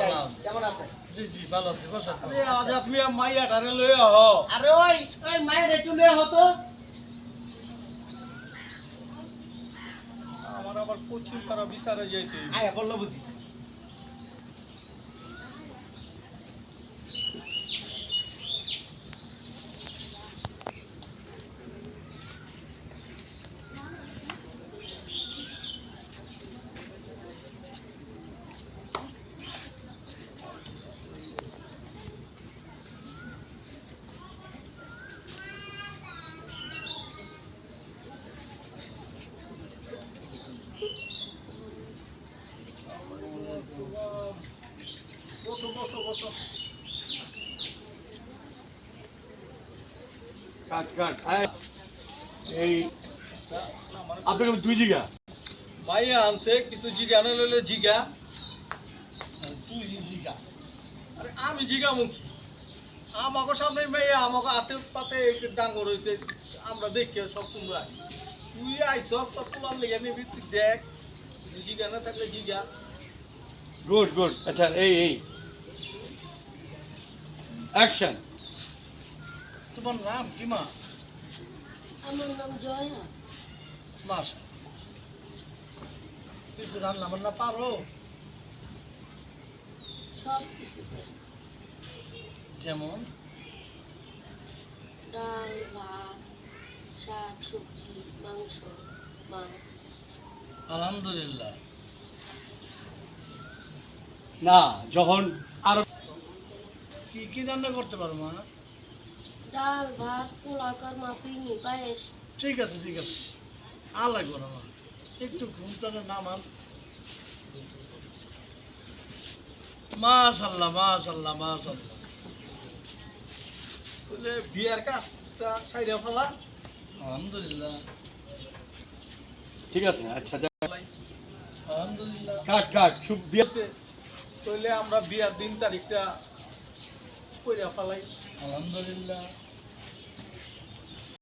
সালাম কেমন আছেন? জি জি ভালো আছি বসেন। আরে আজ আপনি মাইয়া টারে লই আহ। আরে ওই ওই মায়ের একটু লে হতো আমার আবার কোচিং করা বিচারে যাইতে আয়া বলল বুঝি। বসো বসো বসো। কাট। এই আপনাকে দুই জিগা? মাইয়া আনছে কিছু জিগা না লইলে জিগা। তুই জিগা। আরে আমি জিগা মুখী আমাকে সামনে মেয়ে আমাকে হাতে পাতে একটু ডাঙ্গর হয়েছে আমরা দেখি সব সুন্দর তুই আইসস তো লেগে নিবি তুই দেখ। জিগা না থাকলে জিগা। Good good. আচ্ছা এই এই। অ্যাকশন তোমার নাম কি মা? আমার নাম জয়া। মাস কিছু রান্না বান্না পারো? সব কিছু পারি। যেমন? ডাল ভাত শাক সবজি মাংস মাছ। আলহামদুলিল্লাহ। না যখন আরও কি কি রান্না করতে পারো মা? ডাল ভাত পোলা কর্মা পিনি পায়েস। ঠিক আছে ঠিক আছে। আর লাগবে না মা। একটু ঘুমটানে নামান মাশাল্লাহ মাশাল্লাহ মাশাল্লাহ। বুঝলে বিয়ার কাজটা সাইডে ফেলা। আলহামদুলিল্লাহ। ঠিক আছে আচ্ছা আলহামদুলিল্লাহ। কাট কাট শুভ বিয়ে। আছে তাহলে আমরা বিয়ার দিন তারিখটা কইরা ফেলাই আলহামদুলিল্লাহ